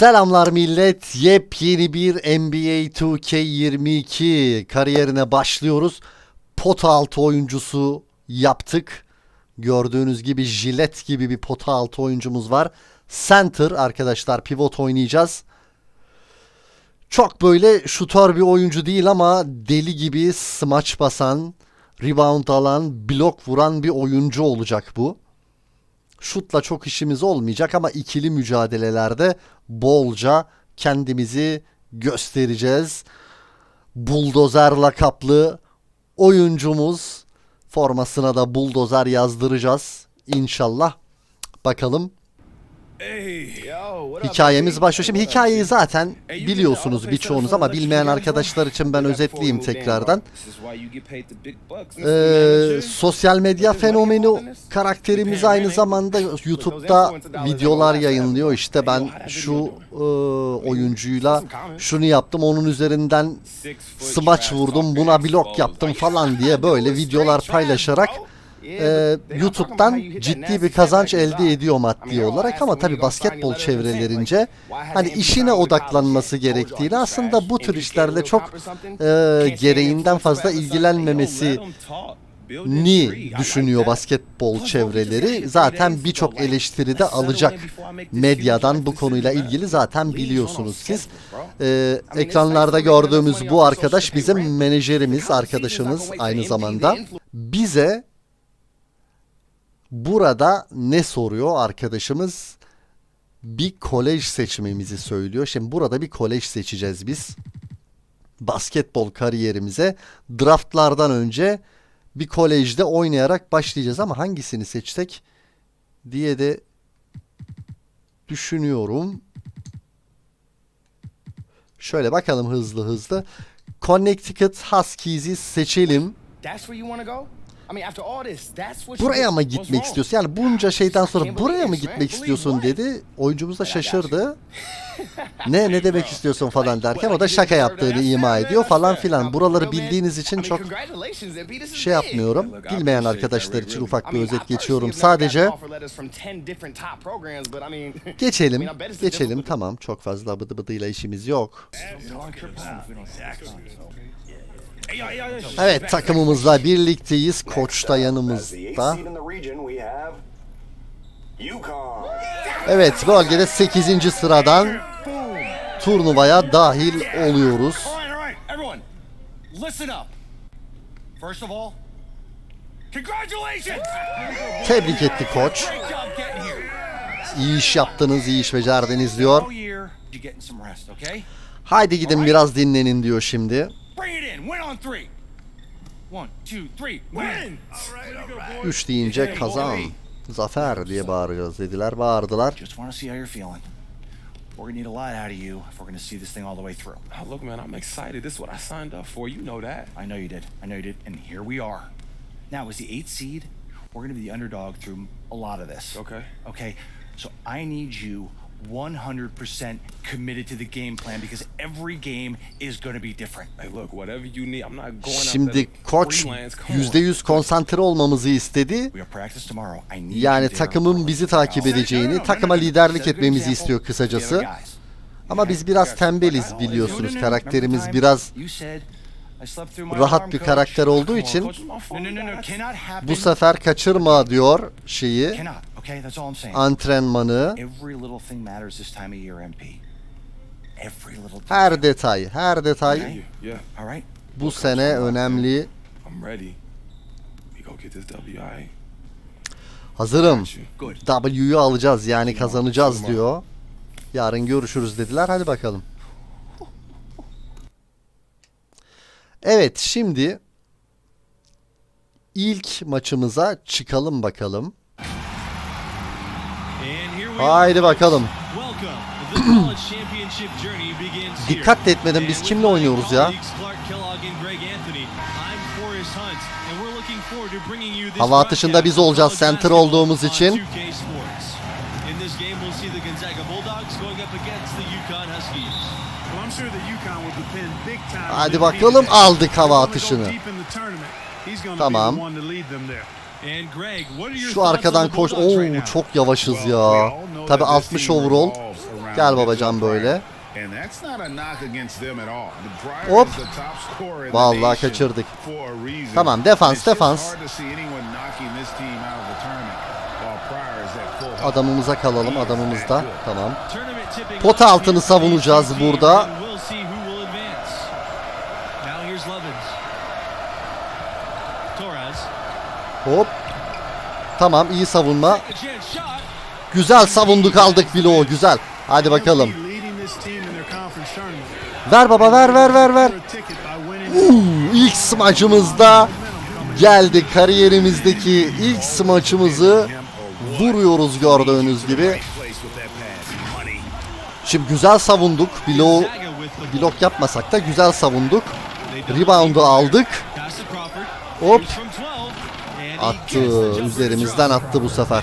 Selamlar millet. Yepyeni bir NBA 2K22 kariyerine başlıyoruz. Pota altı oyuncusu yaptık. Gördüğünüz gibi jilet gibi bir pota altı oyuncumuz var. Center arkadaşlar pivot oynayacağız. Çok böyle şutör bir oyuncu değil ama deli gibi smaç basan, rebound alan, blok vuran bir oyuncu olacak bu. Şutla çok işimiz olmayacak ama ikili mücadelelerde bolca kendimizi göstereceğiz. Buldozer lakaplı oyuncumuz formasına da buldozer yazdıracağız inşallah. Bakalım hikayemiz başlıyor. Şimdi hikayeyi zaten biliyorsunuz birçoğunuz ama bilmeyen arkadaşlar için ben özetleyeyim tekrardan. Ee, sosyal medya fenomeni karakterimiz aynı zamanda YouTube'da videolar yayınlıyor. İşte ben şu e, oyuncuyla şunu yaptım, onun üzerinden smaç vurdum, buna blok yaptım falan diye böyle videolar paylaşarak e, YouTube'dan ciddi bir kazanç elde ediyor maddi olarak ama tabi basketbol çevrelerince hani işine odaklanması gerektiğini aslında bu tür işlerle çok e, gereğinden fazla ilgilenmemesi ni düşünüyor basketbol çevreleri. Zaten birçok eleştiri de alacak medyadan bu konuyla ilgili zaten biliyorsunuz siz. Ee, ekranlarda gördüğümüz bu arkadaş bizim menajerimiz, arkadaşımız aynı zamanda. Bize burada ne soruyor arkadaşımız? Bir kolej seçmemizi söylüyor. Şimdi burada bir kolej seçeceğiz biz. Basketbol kariyerimize draftlardan önce bir kolejde oynayarak başlayacağız ama hangisini seçsek diye de düşünüyorum. Şöyle bakalım hızlı hızlı. Connecticut Huskies'i seçelim. Buraya mı gitmek istiyorsun? Yani bunca şeyden sonra buraya mı gitmek istiyorsun dedi. Oyuncumuz da şaşırdı. Ne ne demek istiyorsun falan derken o da şaka yaptığını ima ediyor falan filan. Buraları bildiğiniz için çok şey yapmıyorum. Bilmeyen arkadaşlar için ufak bir özet geçiyorum. Sadece geçelim. Geçelim tamam. Çok fazla bıdı bıdıyla işimiz yok. Evet takımımızla birlikteyiz. Koç da yanımızda. Evet bölgede 8. sıradan turnuvaya dahil oluyoruz. Tebrik etti koç. İyi iş yaptınız, iyi iş becerdiniz diyor. Haydi gidin biraz dinlenin diyor şimdi. Bring it in. Win on three. One, two, three. Win! 3 deyince kazan. Zafer diye bağıracağız dediler. Bağırdılar. Just want to see how you're feeling. We're gonna need a lot out of you if we're gonna see this thing all the way through. Oh, look, man, I'm excited. This is what I signed up for. You know that. I know you did. I know you did. And here we are. Now, as the eighth seed, we're gonna be the underdog through a lot of this. Okay. Okay, so I need you 100% committed to the game plan because every game is going to be different. Hey, look, whatever you need, I'm not going Şimdi koç freelance. Come on. %100 konsantre olmamızı istedi. We have practice tomorrow. I need Yani takımın bizi takip edeceğini, takıma liderlik etmemizi istiyor kısacası. Ama biz biraz tembeliz biliyorsunuz. Karakterimiz biraz rahat bir karakter olduğu için bu sefer kaçırma diyor şeyi. Okay, that's all I'm saying. antrenmanı. Every little thing matters this time of year, MP. Every little. Her detay, her detay Yeah, All right? bu sene önemli. I'm ready. We go get this W? Hazırım. Good. W'yu alacağız yani kazanacağız diyor. Yarın görüşürüz dediler. Hadi bakalım. Evet şimdi ilk maçımıza çıkalım bakalım. Haydi bakalım. Dikkat etmedim biz kimle oynuyoruz ya? Hava atışında biz olacağız center olduğumuz için. Hadi bakalım aldık hava atışını. Tamam. Şu arkadan koş. Oo çok yavaşız ya. Tabi 60 overall. Gel babacan böyle. Hop. Vallahi kaçırdık. Tamam, defans, defans. Adamımıza kalalım adamımızda. Tamam. Last altını savunacağız burada. Hop. Tamam iyi savunma. Güzel savunduk aldık o güzel. Hadi bakalım. Ver baba ver ver ver ver. Uuu, ilk smaçımızda geldi kariyerimizdeki ilk smaçımızı vuruyoruz gördüğünüz gibi. Şimdi güzel savunduk. Bloğu the blok yapmasak da güzel savunduk. Rebound'u aldık. Hop. Shoots from 12, and he Attı. Üzerimizden attı bu sefer.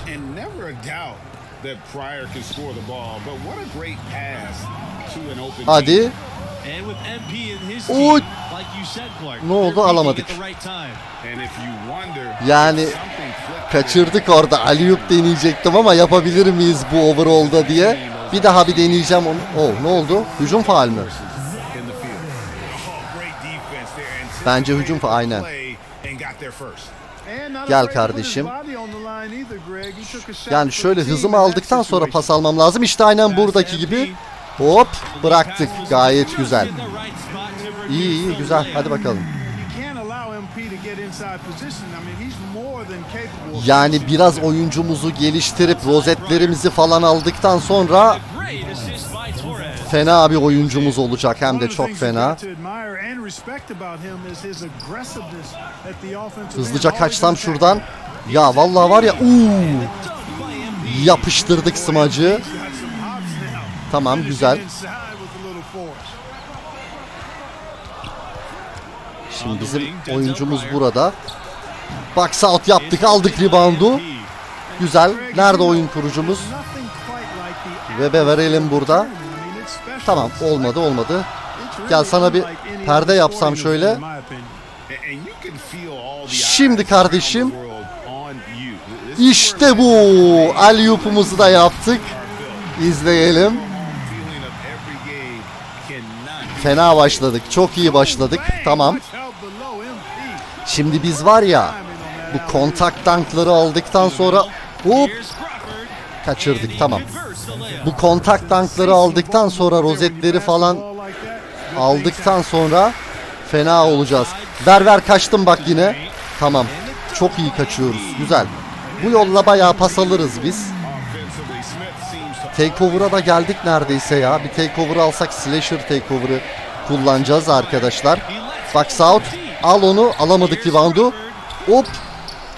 That Pryor can score the ball, but what a great pass to an open team. Hadi. And with MP in his team, like you said, Clark, Ne oldu? Alamadık. at the right time. And if you wonder, Yani Kaçırdık orada. Aliyup deneyecektim ama yapabilir miyiz bu overall'da diye. Bir daha bir deneyeceğim onu. Oh ne oldu? Hücum faal mi? And Bence hücum faal aynen. Gel kardeşim. Yani şöyle hızımı aldıktan sonra pas almam lazım. İşte aynen buradaki gibi. Hop bıraktık. Gayet güzel. İyi iyi güzel. Hadi bakalım. Yani biraz oyuncumuzu geliştirip rozetlerimizi falan aldıktan sonra fena bir oyuncumuz olacak. Hem de çok fena. Hızlıca kaçsam şuradan. Ya vallahi var ya uuu, yapıştırdık smacı. Tamam güzel. Şimdi bizim oyuncumuz burada. Box out yaptık aldık reboundu. Güzel. Nerede oyun kurucumuz? Web'e verelim burada. Tamam olmadı olmadı. Gel sana bir perde yapsam şöyle. Şimdi kardeşim. İşte bu. Aliyupumuzu da yaptık. İzleyelim. Fena başladık. Çok iyi başladık. Tamam. Şimdi biz var ya bu kontak tankları aldıktan sonra hop. Kaçırdık tamam. Bu kontak tankları aldıktan sonra rozetleri falan aldıktan sonra fena olacağız. Ver kaçtım bak yine. Tamam. Çok iyi kaçıyoruz. Güzel. Bu yolla bayağı pas alırız biz. Takeover'a da geldik neredeyse ya. Bir takeover alsak slasher takeover'ı kullanacağız arkadaşlar. Box out. Al onu. Alamadık reboundu. Hop.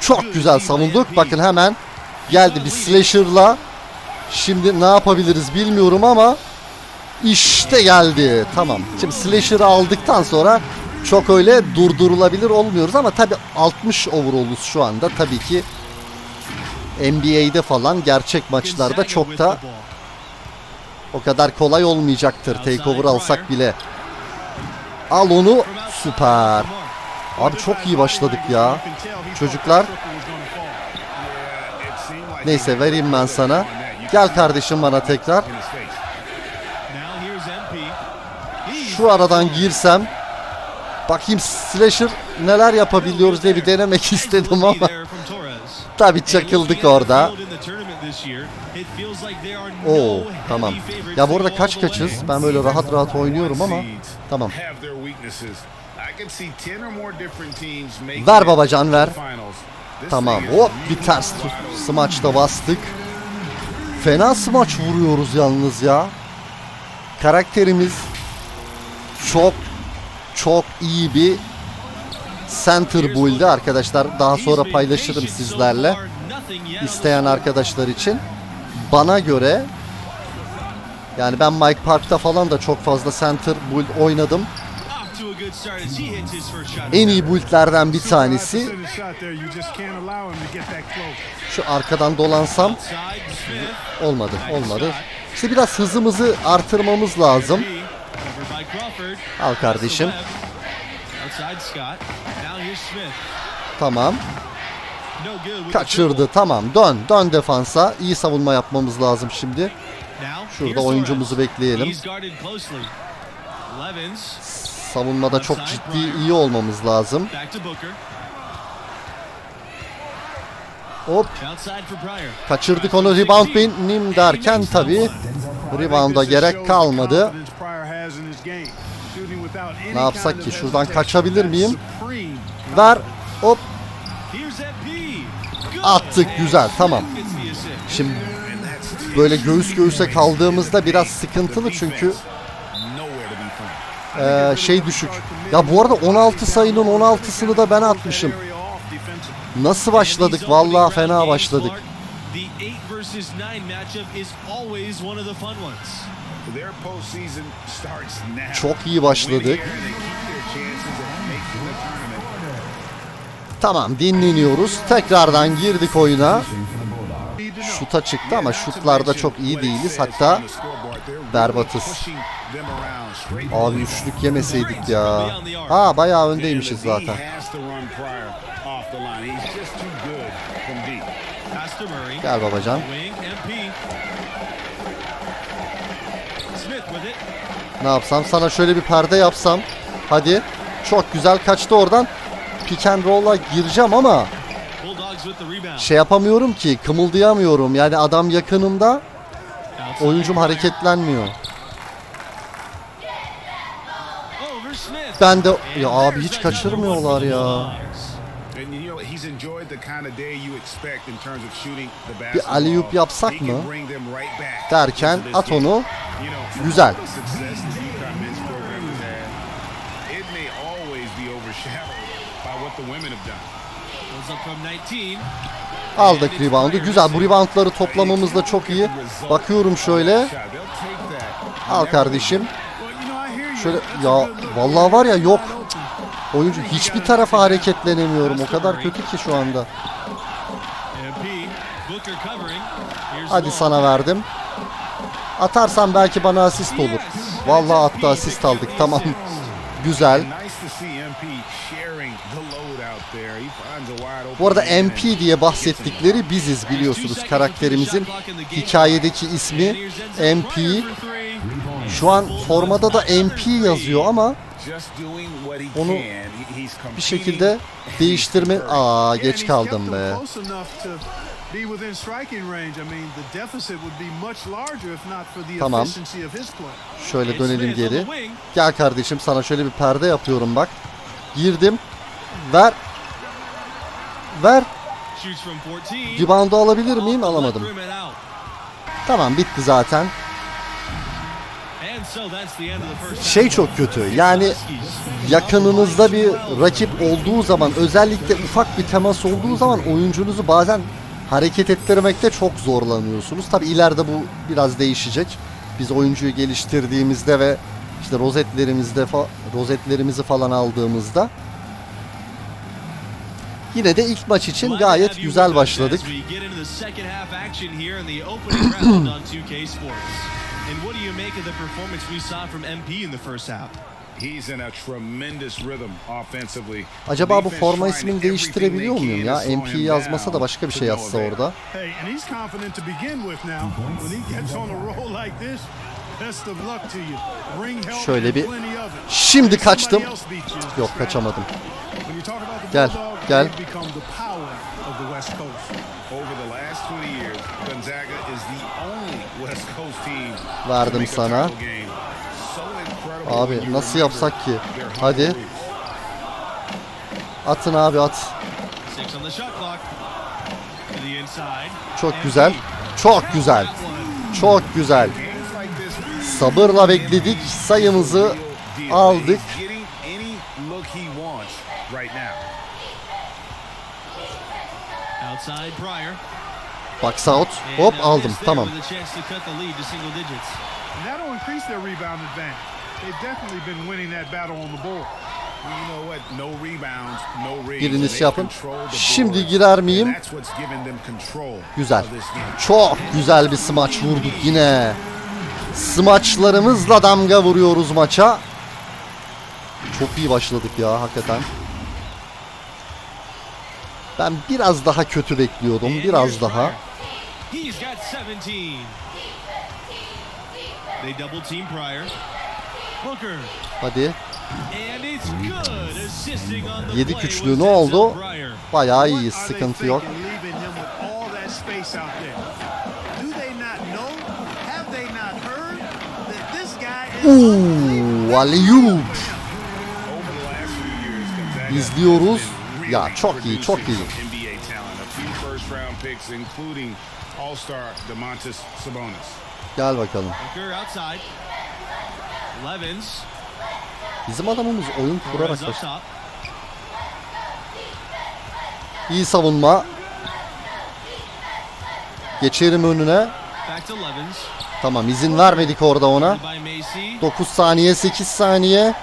Çok güzel savunduk. Bakın hemen geldi bir slasher'la. Şimdi ne yapabiliriz bilmiyorum ama işte geldi. Tamam. Şimdi slasher'ı aldıktan sonra çok öyle durdurulabilir olmuyoruz ama tabi 60 overall'uz şu anda. Tabii ki NBA'de falan gerçek maçlarda çok da o kadar kolay olmayacaktır takeover alsak bile. Al onu süper. Abi çok iyi başladık ya. Çocuklar. Neyse vereyim ben sana. Gel kardeşim bana tekrar. Şu aradan girsem. Bakayım slasher neler yapabiliyoruz diye bir denemek istedim ama. Tabi çakıldık orada. Oo tamam. Ya bu arada kaç kaçız? Ben böyle rahat rahat oynuyorum ama. Tamam. Have their weaknesses. I can see 10 or more different teams making Ver babacan ver. Tamam hop bir ters smaçta bastık. Fena smaç vuruyoruz yalnız ya. Karakterimiz çok çok iyi bir center build'i arkadaşlar. Daha sonra paylaşırım sizlerle. İsteyen arkadaşlar için. Bana göre yani ben Mike Park'ta falan da çok fazla center build oynadım. En iyi build'lerden bir tanesi. Şu arkadan dolansam olmadı olmadı. İşte biraz hızımızı artırmamız lazım. Al kardeşim. Tamam. Kaçırdı tamam dön dön defansa. İyi savunma yapmamız lazım şimdi. Şurada oyuncumuzu bekleyelim. Savunmada çok ciddi iyi olmamız lazım. Hop kaçırdık onu rebound benim derken tabi rebounda gerek kalmadı. Ne yapsak ki? Şuradan kaçabilir miyim? Ver hop attık güzel tamam. Şimdi böyle göğüs göğüse kaldığımızda biraz sıkıntılı çünkü eee, şey düşük. Ya bu arada 16 sayının 16'sını da ben atmışım. Nasıl başladık? Vallahi fena başladık. The 8 versus 9 matchup is always one of the fun ones. Their postseason starts now. Çok iyi başladık. Tamam dinleniyoruz. Tekrardan girdik oyuna. Şuta çıktı ama şutlarda çok iyi değiliz. Hatta berbatız. Abi üçlük yemeseydik ya. Ha bayağı öndeymişiz zaten. Gel babacan. Ne yapsam? Sana şöyle bir perde yapsam. Hadi. Çok güzel kaçtı oradan. Pick and roll'a gireceğim ama şey yapamıyorum ki. Kımıldayamıyorum. Yani adam yakınımda. Oyuncum hareketlenmiyor. Ben de ya abi hiç kaçırmıyorlar ya. Bir alley-oop yapsak mı? Derken at onu. Güzel. It may always be overshadowed by what the women have done. Goes up from 19. Aldık reboundu. Güzel. Bu reboundları toplamamız da çok iyi. Bakıyorum şöyle. Al kardeşim. Şöyle ya vallahi var ya yok. Oyuncu hiçbir tarafa hareketlenemiyorum. O kadar kötü ki şu anda. Hadi sana verdim. Atarsan belki bana asist olur. Vallahi attı asist aldık. Tamam. Güzel. Bu arada MP diye bahsettikleri biziz biliyorsunuz karakterimizin hikayedeki ismi MP. Şu an formada da MP yazıyor ama onu bir şekilde değiştirme... Aa geç kaldım be. Tamam. Şöyle dönelim geri. Gel kardeşim sana şöyle bir perde yapıyorum bak. Girdim. Ver. Ver. Shoots from 14. Rebound'u alabilir miyim? Alamadım. Tamam bitti zaten. Şey çok kötü. Yani yakınınızda bir rakip olduğu zaman özellikle ufak bir temas olduğu zaman oyuncunuzu bazen hareket ettirmekte çok zorlanıyorsunuz. Tabi ileride bu biraz değişecek. Biz oyuncuyu geliştirdiğimizde ve işte rozetlerimizde fa- rozetlerimizi falan aldığımızda yine de ilk maç için gayet güzel başladık. As we get into the second half action here in the opening round on 2K Sports. And what do you make of the performance we saw from MP in the first half? He's in a tremendous rhythm offensively. Acaba bu forma ismini değiştirebiliyor muyum ya? MP yazmasa da başka bir şey yazsa orada. Şöyle bir-. Şimdi kaçtım. Yok kaçamadım. Gel, gel. they've become the power of the West Coast. Over the last 20 years, Gonzaga is the only West Coast team to Verdim sana. Abi nasıl yapsak ki? Hadi. Atın abi at. Six on the shot clock. To the inside. Çok güzel. Çok güzel. Çok güzel. Sabırla bekledik. Sayımızı aldık. He's getting any look he wants right now. Outside Pryor. Box out. And Hop a aldım. miss there Tamam. With a chance to cut the lead to single digits. And that'll increase their rebound advantage. They've definitely been winning that battle on the board. Well, you know what? No rebounds, no rings. Biriniz yapın. Şimdi girer miyim? Güzel. Çok güzel bir smaç vurduk yine. Smaçlarımızla damga vuruyoruz maça. Çok iyi başladık ya hakikaten. Ben biraz daha kötü bekliyordum. Biraz daha. Pryor. He's got 17. They double team Pryor. Booker. Hadi. Yedi was ne oldu? Bayağı iyiyiz. Sıkıntı yok. Uuu, Gonzaga İzliyoruz. Ya çok iyi, çok iyi. producing some NBA talent. A few first round picks, including All-Star Demontis Sabonis. Gel bakalım. Bizim adamımız oyun kurarak. İyi savunma. Geçerim önüne. Tamam izin vermedik orada ona. By Macy. 9 saniye 8 saniye.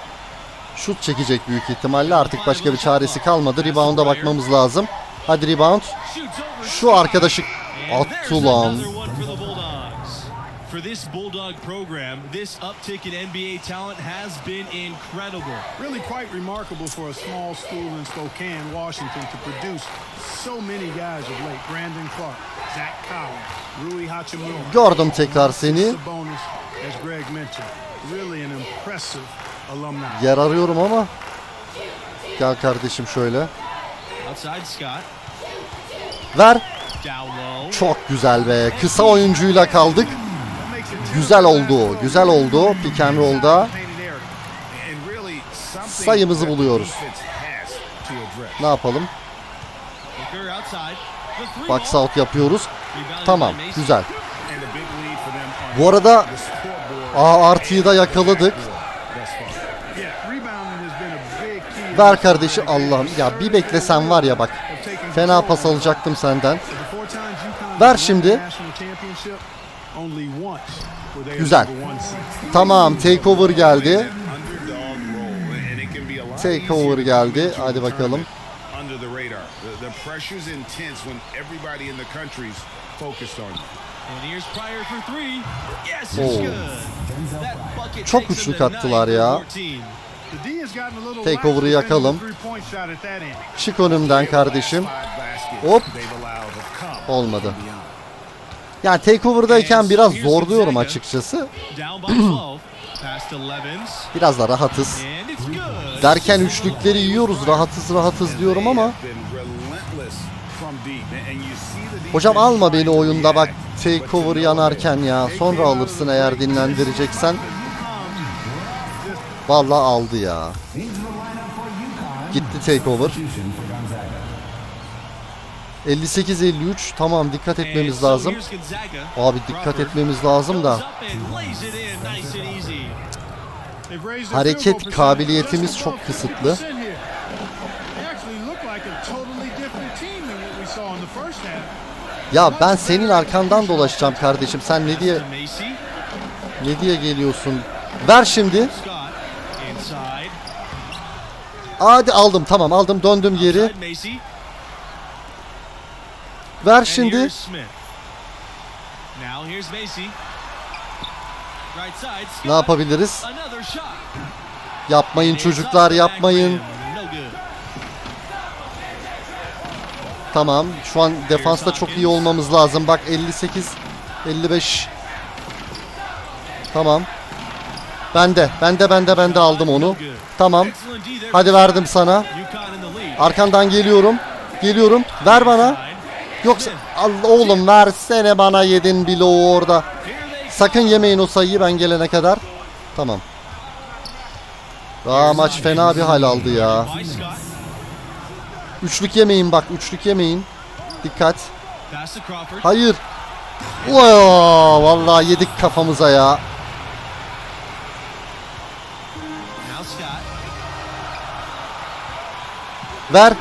Şut çekecek büyük ihtimalle. Artık başka bir çaresi kalmadı. Rebound'a bakmamız lazım. Hadi rebound. Şu arkadaşı attı lan. another one for this Bulldog program, this uptick in NBA talent has been incredible. really quite remarkable for a small school in Spokane, Washington, to produce so many guys of late. Brandon Clark, Zach Collins, Rui Hachimura. Gördüm tekrar seni. As Greg mentioned. Really an impressive. Yer arıyorum ama. Gel kardeşim şöyle. Ver. Çok güzel be. Kısa oyuncuyla kaldık. Güzel oldu. Güzel oldu. Pick and roll'da. Sayımızı buluyoruz. Ne yapalım? Box out yapıyoruz. Tamam. Güzel. Bu arada the scoreboard A artıyı da yakaladık. thus far. Yeah, rebounding has been a big key. in Ver kardeşi. Allah'ım. Ya bir beklesen var ya bak. Fena pas alacaktım senden. Ver şimdi. Güzel. Tamam takeover geldi. Takeover geldi. Hadi bakalım. it's Oh. Çok to attılar ya. For 14. The D has gotten a little Takeover'ı yakalım. Çık önümden kardeşim. Hop. Olmadı. Yani takeover'dayken biraz zorluyorum açıkçası. Down by 12. Pass to Levens. Biraz da rahatız. Derken üçlükleri yiyoruz. Rahatız rahatız diyorum ama. Hocam alma beni oyunda bak. Takeover yanarken ya. Sonra alırsın eğer dinlendireceksen. Vallahi aldı ya. Gitti takeover. 58-53 tamam dikkat etmemiz lazım. Abi dikkat etmemiz lazım da. Hareket kabiliyetimiz çok kısıtlı. 50% here. They actually look like a totally different team than what we saw in the first half. Ya ben senin arkandan dolaşacağım kardeşim. Sen ne diye ne diye geliyorsun? Ver şimdi. Hadi aldım tamam aldım döndüm geri. Ver şimdi. Ne yapabiliriz? Yapmayın çocuklar yapmayın. Tamam şu an defansta çok iyi olmamız lazım. Bak 58 55 Tamam. Bende. Bende bende bende aldım onu. Tamam. Hadi verdim sana. Arkandan geliyorum. Geliyorum. Ver bana. Yoksa Allah oğlum versene bana yedin bloğu orada. Here they Sakın yemeyin o sayıyı ben gelene kadar. Tamam. Aa maç fena bir hal aldı ya. Üçlük yemeyin bak üçlük yemeyin. Dikkat. Hayır. Oo, vallahi yedik kafamıza ya. Ver.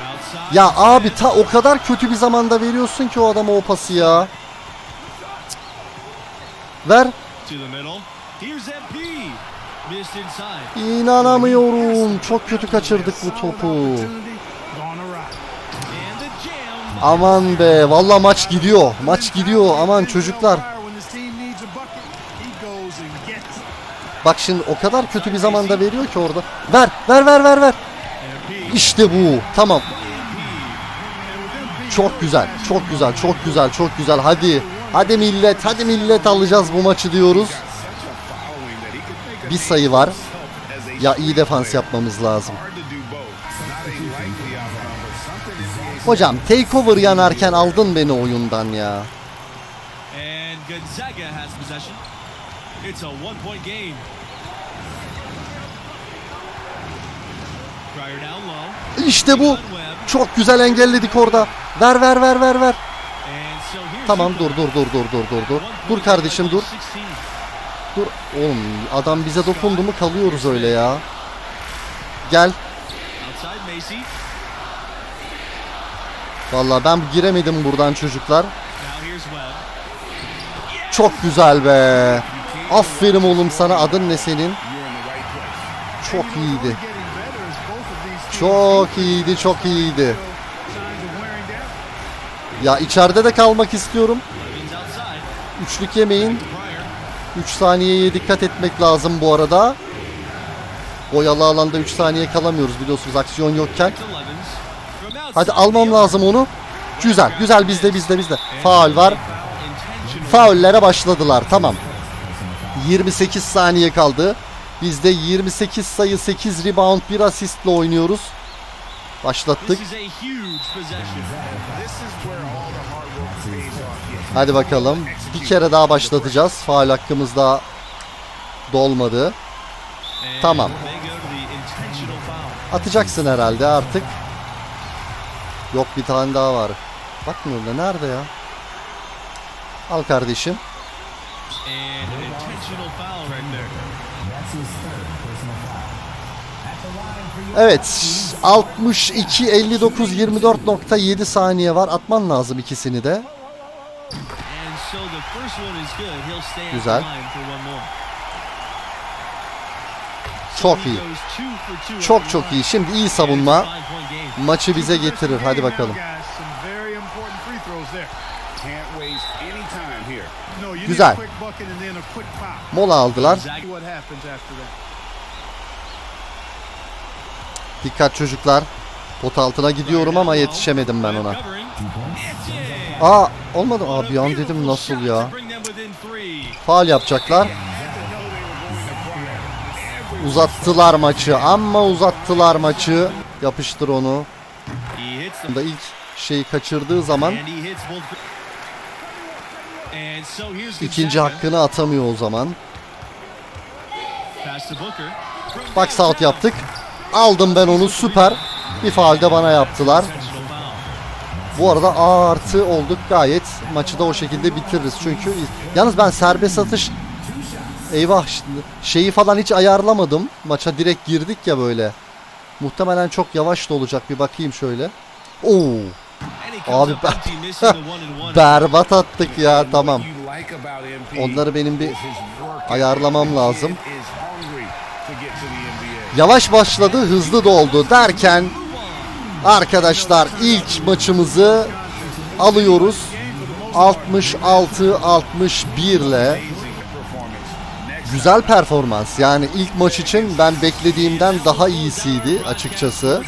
Ya abi ta o kadar kötü bir zamanda veriyorsun ki o adama o pası ya. Ver. İnanamıyorum. Çok kötü kaçırdık bu topu. Aman be. Vallahi maç gidiyor. Maç gidiyor. Aman çocuklar. Bak şimdi o kadar kötü bir zamanda veriyor ki orada. Ver. Ver ver ver ver. İşte bu. Tamam. Çok güzel. Çok güzel. Çok güzel. Çok güzel. Hadi. Hadi millet. Hadi millet alacağız bu maçı diyoruz. Bir sayı var. Ya iyi defans yapmamız lazım. Hocam takeover yanarken aldın beni oyundan ya. Gonzaga has possession. It's a one-point game. İşte bu. Çok güzel engelledik orada. Ver ver ver ver ver. Tamam dur dur dur dur dur dur dur. Dur kardeşim dur. 16. Dur. Oğlum adam bize dokundu mu kalıyoruz öyle ya. Gel. Vallahi ben giremedim buradan çocuklar. Çok güzel be. Aferin oğlum sana. Adın ne senin? Çok iyiydi. Çok iyiydi, çok iyiydi. Ya içeride de kalmak istiyorum. Üçlük yemeyin. Pryor. 3 saniyeye dikkat etmek lazım bu arada. Boyalı alanda 3 saniye kalamıyoruz biliyorsunuz aksiyon yokken. Hadi almam lazım onu. Güzel, güzel bizde bizde bizde. Faul var. Faullere başladılar. Tamam. 28 saniye kaldı. Biz de 28 sayı 8 rebound 1 asistle oynuyoruz. Başlattık. Hadi bakalım. Bir kere daha başlatacağız. Faul hakkımız daha dolmadı. Tamam. Atacaksın herhalde artık. Yok bir tane daha var. Bakmıyorum da nerede ya? Al kardeşim. Evet. 62 59 24.7 saniye var. Atman lazım ikisini de. Güzel. Çok iyi. Çok çok iyi. Şimdi iyi savunma maçı bize getirir. Hadi bakalım. Güzel. Mola aldılar. Dikkat çocuklar. Pot altına gidiyorum ama yetişemedim ben ona. Aa olmadı. Aa bir an dedim nasıl ya. Faal yapacaklar. Uzattılar maçı. Amma uzattılar maçı. Yapıştır onu. Da ilk şeyi kaçırdığı zaman and he hits both. And so here's ikinci hakkını atamıyor o zaman. Out downtown. yaptık. Aldım ben onu süper. Bir faal de bana yaptılar. Bu arada A artı olduk gayet. Maçı da o şekilde bitiririz. Çünkü yalnız ben serbest atış eyvah şeyi falan hiç ayarlamadım. Maça direkt girdik ya böyle. Muhtemelen çok yavaş da olacak. Bir bakayım şöyle. Oo, Abi ben- berbat attık ya tamam. Onları benim bir ayarlamam lazım. Yavaş başladı, hızlı doldu derken arkadaşlar ilk maçımızı alıyoruz. 66-61 ile güzel performans. Yani ilk maç için ben beklediğimden daha iyisiydi açıkçası. tonight.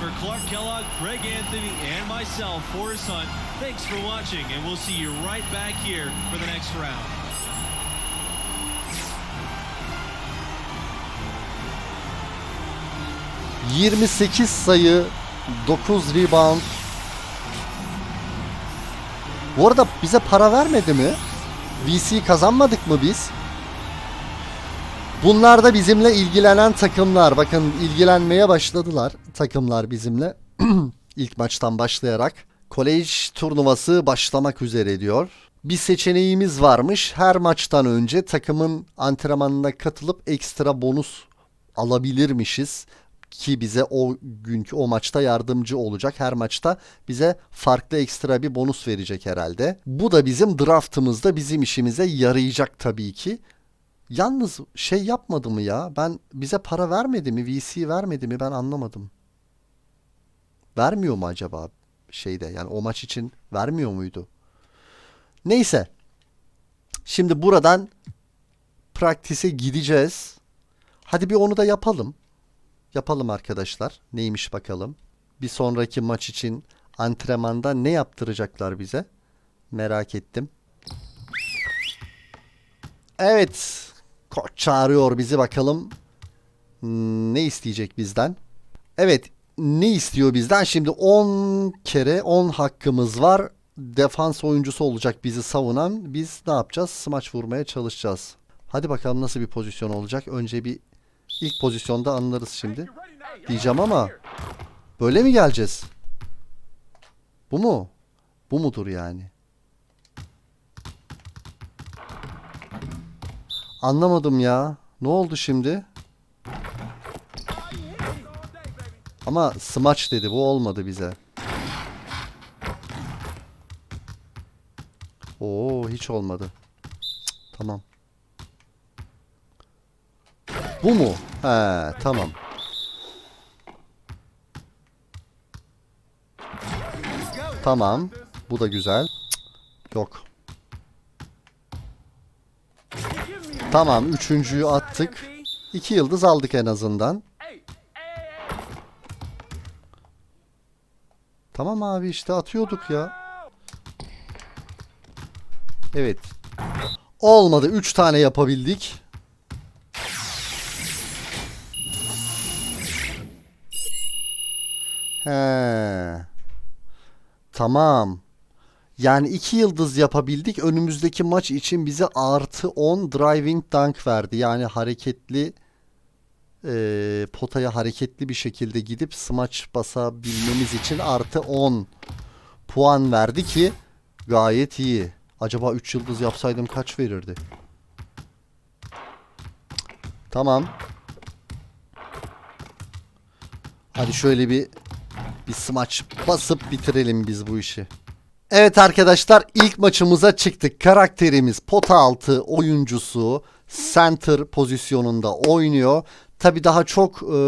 For Clark Kellogg, Greg Anthony, and myself, Forrest Hunt, thanks for watching, and we'll see you right back here for the next round. ...28 sayı... ...9 rebound... Bu arada bize para vermedi mi? VC kazanmadık mı biz? Bunlar da bizimle ilgilenen takımlar. Bakın ilgilenmeye başladılar takımlar bizimle. İlk maçtan başlayarak. Kolej turnuvası başlamak üzere diyor. Bir seçeneğimiz varmış. Her maçtan önce takımın antrenmanına katılıp ekstra bonus alabilirmişiz ki bize o günkü o maçta yardımcı olacak. Her maçta bize farklı ekstra bir bonus verecek herhalde. Bu da bizim draftımızda bizim işimize yarayacak tabii ki. Yalnız şey yapmadı mı ya? Ben bize para vermedi mi? VC vermedi mi? Ben anlamadım. Vermiyor mu acaba şeyde? Yani o maç için vermiyor muydu? Neyse. Şimdi buradan praktise gideceğiz. Hadi bir onu da yapalım. Yapalım arkadaşlar. Neymiş bakalım. Bir sonraki maç için antrenmanda ne yaptıracaklar bize? Merak ettim. Evet. Koç çağırıyor bizi bakalım. Hmm, Ne isteyecek bizden? Evet ne istiyor bizden? Şimdi 10 kere 10 hakkımız var. Defans oyuncusu olacak bizi savunan. Biz ne yapacağız? Smaç vurmaya çalışacağız. Hadi bakalım nasıl bir pozisyon olacak. Önce bir ilk pozisyonda anlarız şimdi. Diyeceğim ama böyle mi geleceğiz? Bu mu? Bu mudur yani? Anlamadım ya. Ne oldu şimdi? Ama smaç dedi. Bu olmadı bize. Oo hiç olmadı. Tamam. Bu mu? He tamam. Tamam. Bu da güzel. Yok. Tamam. Üçüncüyü attık. İki yıldız aldık en azından. Tamam abi işte atıyorduk ya. Evet. Olmadı. Üç tane yapabildik. He. Tamam. Yani iki yıldız yapabildik. Önümüzdeki maç için bize artı 10 driving dunk verdi. Yani hareketli eee, potaya hareketli bir şekilde gidip smaç basabilmemiz için artı 10 puan verdi ki gayet iyi. Acaba 3 yıldız yapsaydım kaç verirdi? Tamam. Hadi şöyle bir bir smaç basıp bitirelim biz bu işi. Evet arkadaşlar ilk maçımıza çıktık. Karakterimiz pota altı oyuncusu center pozisyonunda oynuyor. Tabi daha çok e,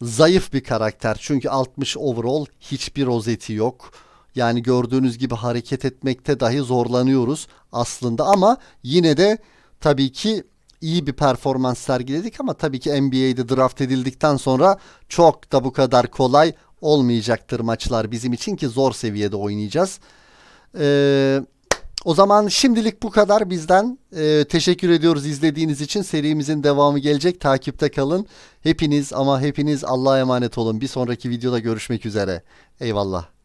zayıf bir karakter. Çünkü 60 overall hiçbir rozeti yok. Yani gördüğünüz gibi hareket etmekte dahi zorlanıyoruz aslında ama yine de tabii ki iyi bir performans sergiledik ama tabii ki NBA'de draft edildikten sonra çok da bu kadar kolay olmayacaktır maçlar bizim için ki zor seviyede oynayacağız. Ee, o zaman şimdilik bu kadar bizden. Ee, teşekkür ediyoruz izlediğiniz için. Serimizin devamı gelecek. Takipte kalın. Hepiniz ama hepiniz Allah'a emanet olun. Bir sonraki videoda görüşmek üzere. Eyvallah.